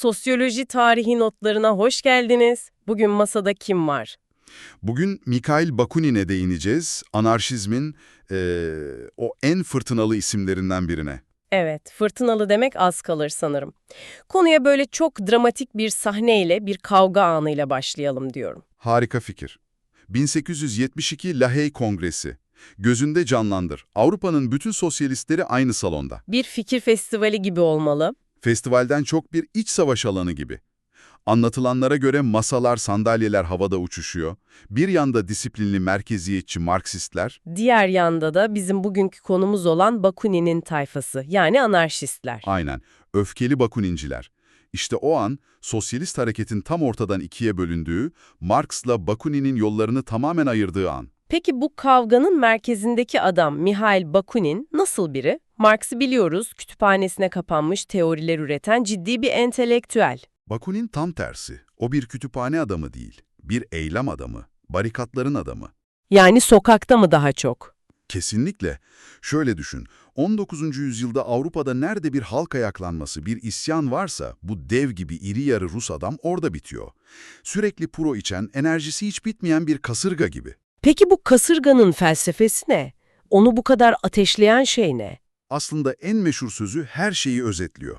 Sosyoloji tarihi notlarına hoş geldiniz. Bugün masada kim var? Bugün Mikhail Bakunin'e değineceğiz. Anarşizmin eee, o en fırtınalı isimlerinden birine. Evet, fırtınalı demek az kalır sanırım. Konuya böyle çok dramatik bir sahneyle, bir kavga anıyla başlayalım diyorum. Harika fikir. 1872 Lahey Kongresi. Gözünde canlandır. Avrupa'nın bütün sosyalistleri aynı salonda. Bir fikir festivali gibi olmalı. Festivalden çok bir iç savaş alanı gibi. Anlatılanlara göre masalar, sandalyeler havada uçuşuyor. Bir yanda disiplinli merkeziyetçi Marksistler, Diğer yanda da bizim bugünkü konumuz olan Bakunin'in tayfası, yani anarşistler. aynen, öfkeli Bakuninciler. İşte o an sosyalist hareketin tam ortadan ikiye bölündüğü, Marx'la Bakunin'in yollarını tamamen ayırdığı an. Peki bu kavganın merkezindeki adam Mihail Bakunin nasıl biri? Marx'ı biliyoruz, kütüphanesine kapanmış teoriler üreten ciddi bir entelektüel. Bakunin tam tersi. O bir kütüphane adamı değil, bir eylem adamı, barikatların adamı. Yani sokakta mı daha çok? Kesinlikle. Şöyle düşün, 19. yüzyılda Avrupa'da nerede bir halk ayaklanması, bir isyan varsa bu dev gibi iri yarı Rus adam orada bitiyor. Sürekli puro içen, enerjisi hiç bitmeyen bir kasırga gibi. Peki bu kasırganın felsefesi ne? Onu bu kadar ateşleyen şey ne? Aslında en meşhur sözü her şeyi özetliyor.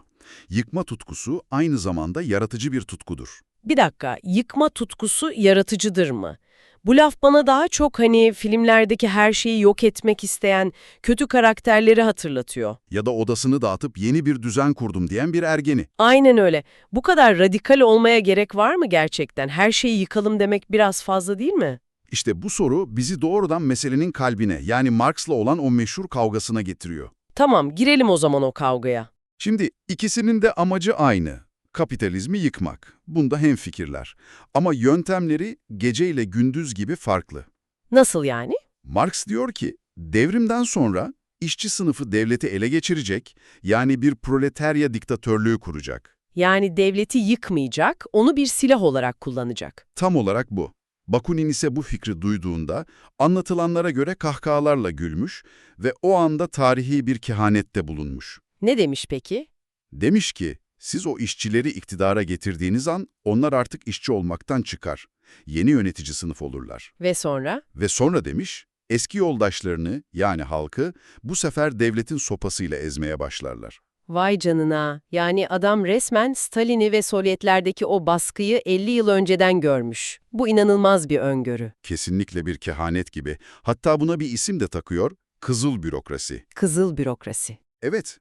Yıkma tutkusu aynı zamanda yaratıcı bir tutkudur. Bir dakika, yıkma tutkusu yaratıcıdır mı? Bu laf bana daha çok hani filmlerdeki her şeyi yok etmek isteyen kötü karakterleri hatırlatıyor. Ya da odasını dağıtıp yeni bir düzen kurdum diyen bir ergeni. Aynen öyle. Bu kadar radikal olmaya gerek var mı gerçekten? Her şeyi yıkalım demek biraz fazla değil mi? İşte bu soru bizi doğrudan meselenin kalbine yani Marx'la olan o meşhur kavgasına getiriyor. Tamam, girelim o zaman o kavgaya. Şimdi ikisinin de amacı aynı. Kapitalizmi yıkmak. Bunda hemfikirler. Ama yöntemleri gece ile gündüz gibi farklı. Nasıl yani? Marx diyor ki, devrimden sonra işçi sınıfı devleti ele geçirecek, yani bir proletarya diktatörlüğü kuracak. Yani devleti yıkmayacak, onu bir silah olarak kullanacak. Tam olarak bu. Bakunin ise bu fikri duyduğunda anlatılanlara göre kahkahalarla gülmüş ve o anda tarihi bir kehanette bulunmuş. Ne demiş peki? Demiş ki, siz o işçileri iktidara getirdiğiniz an onlar artık işçi olmaktan çıkar. Yeni yönetici sınıf olurlar. Ve sonra? Ve sonra demiş, eski yoldaşlarını yani halkı bu sefer devletin sopasıyla ezmeye başlarlar. Vay canına. Yani adam resmen Stalin'i ve Sovyetlerdeki o baskıyı 50 yıl önceden görmüş. Bu inanılmaz bir öngörü. Kesinlikle bir kehanet gibi. Hatta buna bir isim de takıyor, kızıl bürokrasi. Kızıl bürokrasi. Evet.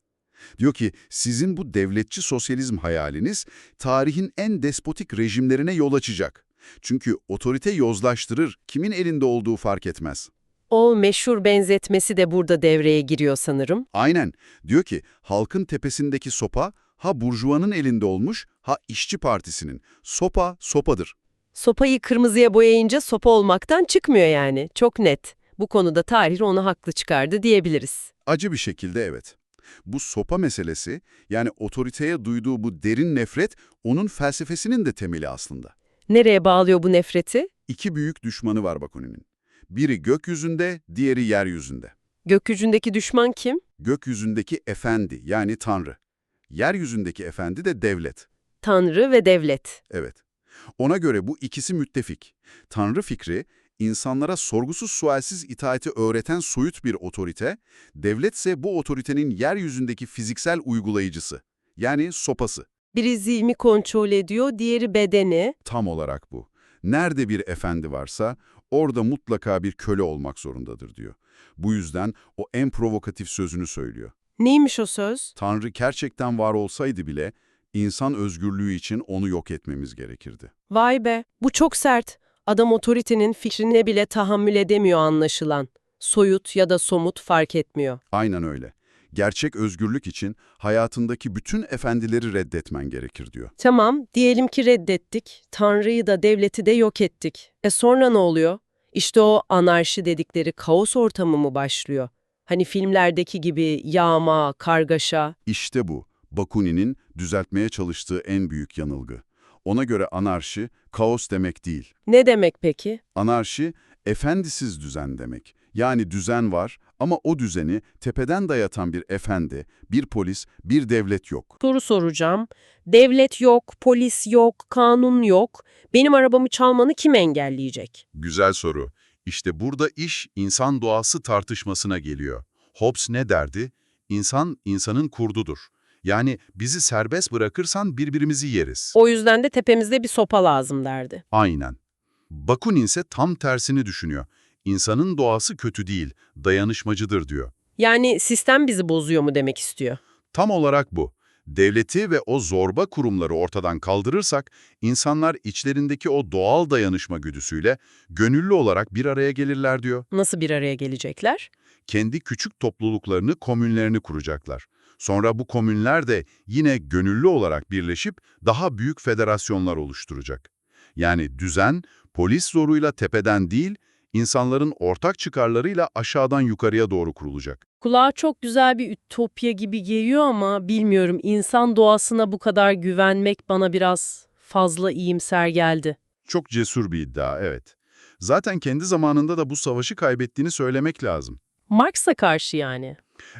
Diyor ki sizin bu devletçi sosyalizm hayaliniz tarihin en despotik rejimlerine yol açacak. Çünkü otorite yozlaştırır, kimin elinde olduğu fark etmez. O meşhur benzetmesi de burada devreye giriyor sanırım. Aynen. Diyor ki halkın tepesindeki sopa ha burjuvanın elinde olmuş ha işçi partisinin. Sopa sopadır. Sopayı kırmızıya boyayınca sopa olmaktan çıkmıyor yani. Çok net. Bu konuda tarih onu haklı çıkardı diyebiliriz. Acı bir şekilde evet. Bu sopa meselesi yani otoriteye duyduğu bu derin nefret onun felsefesinin de temeli aslında. Nereye bağlıyor bu nefreti? İki büyük düşmanı var Bakunin'in. Biri gökyüzünde, diğeri yeryüzünde. Gökyüzündeki düşman kim? Gökyüzündeki efendi yani tanrı. Yeryüzündeki efendi de devlet. Tanrı ve devlet. Evet. Ona göre bu ikisi müttefik. Tanrı fikri, insanlara sorgusuz sualsiz itaati öğreten soyut bir otorite, devletse bu otoritenin yeryüzündeki fiziksel uygulayıcısı. Yani sopası. Biri zihni kontrol ediyor, diğeri bedeni. Tam olarak bu. Nerede bir efendi varsa orada mutlaka bir köle olmak zorundadır diyor. Bu yüzden o en provokatif sözünü söylüyor. Neymiş o söz? Tanrı gerçekten var olsaydı bile insan özgürlüğü için onu yok etmemiz gerekirdi. Vay be, bu çok sert. Adam otoritenin fikrine bile tahammül edemiyor anlaşılan. Soyut ya da somut fark etmiyor. Aynen öyle. Gerçek özgürlük için hayatındaki bütün efendileri reddetmen gerekir diyor. Tamam, diyelim ki reddettik. Tanrı'yı da devleti de yok ettik. E sonra ne oluyor? İşte o anarşi dedikleri kaos ortamı mı başlıyor? Hani filmlerdeki gibi yağma, kargaşa. İşte bu, Bakunin'in düzeltmeye çalıştığı en büyük yanılgı. Ona göre anarşi, kaos demek değil. Ne demek peki? Anarşi, efendisiz düzen demek. Yani düzen var ama o düzeni tepeden dayatan bir efendi, bir polis, bir devlet yok. Soru soracağım. Devlet yok, polis yok, kanun yok. Benim arabamı çalmanı kim engelleyecek? Güzel soru. İşte burada iş insan doğası tartışmasına geliyor. Hobbes ne derdi? İnsan, insanın kurdudur. Yani bizi serbest bırakırsan birbirimizi yeriz. O yüzden de tepemizde bir sopa lazım derdi. Aynen. Bakunin ise tam tersini düşünüyor. İnsanın doğası kötü değil, dayanışmacıdır diyor. Yani sistem bizi bozuyor mu demek istiyor. Tam olarak bu. Devleti ve o zorba kurumları ortadan kaldırırsak, insanlar içlerindeki o doğal dayanışma güdüsüyle gönüllü olarak bir araya gelirler diyor. Nasıl bir araya gelecekler? Kendi küçük topluluklarını, komünlerini kuracaklar. Sonra bu komünler de yine gönüllü olarak birleşip daha büyük federasyonlar oluşturacak. Yani düzen, polis zoruyla tepeden değil, insanların ortak çıkarlarıyla aşağıdan yukarıya doğru kurulacak. Kulağa çok güzel bir ütopya gibi geliyor ama bilmiyorum insan doğasına bu kadar güvenmek bana biraz fazla iyimser geldi. Çok cesur bir iddia, evet. Zaten kendi zamanında da bu savaşı kaybettiğini söylemek lazım. Marx'a karşı yani.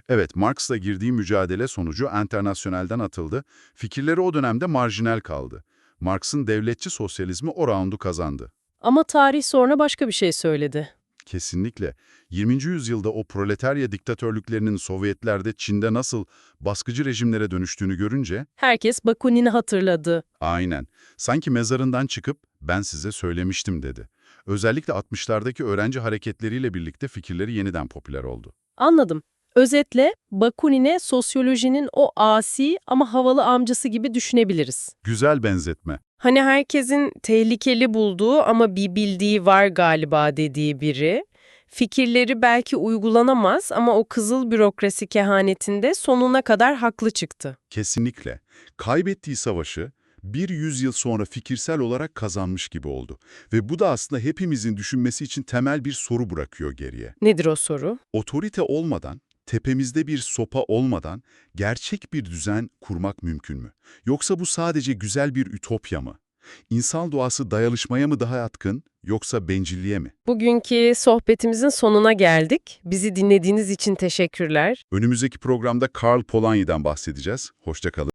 Evet, Marx'la girdiği mücadele sonucu Enternasyonel'den atıldı. Fikirleri o dönemde marjinal kaldı. Marx'ın devletçi sosyalizmi o raundu kazandı. Ama tarih sonra başka bir şey söyledi. Kesinlikle. 20. yüzyılda o proletarya diktatörlüklerinin Sovyetlerde Çin'de nasıl baskıcı rejimlere dönüştüğünü görünce, Herkes Bakunin'i hatırladı. aynen, sanki mezarından çıkıp ben size söylemiştim dedi. Özellikle 60'lardaki öğrenci hareketleriyle birlikte fikirleri yeniden popüler oldu. Anladım. Özetle Bakunin'e sosyolojinin o asi ama havalı amcası gibi düşünebiliriz. Güzel benzetme. Hani herkesin tehlikeli bulduğu ama bir bildiği var galiba dediği biri. Fikirleri belki uygulanamaz ama o kızıl bürokrasi kehanetinde sonuna kadar haklı çıktı. Kesinlikle. Kaybettiği savaşı bir yüzyıl sonra fikirsel olarak kazanmış gibi oldu. Ve bu da aslında hepimizin düşünmesi için temel bir soru bırakıyor geriye. Nedir o soru? Otorite olmadan, tepemizde bir sopa olmadan gerçek bir düzen kurmak mümkün mü? Yoksa bu sadece güzel bir ütopya mı? İnsan doğası dayanışmaya mı daha yatkın yoksa bencilliğe mi? Bugünkü sohbetimizin sonuna geldik. Bizi dinlediğiniz için teşekkürler. Önümüzdeki programda Karl Polanyi'den bahsedeceğiz. Hoşça kalın.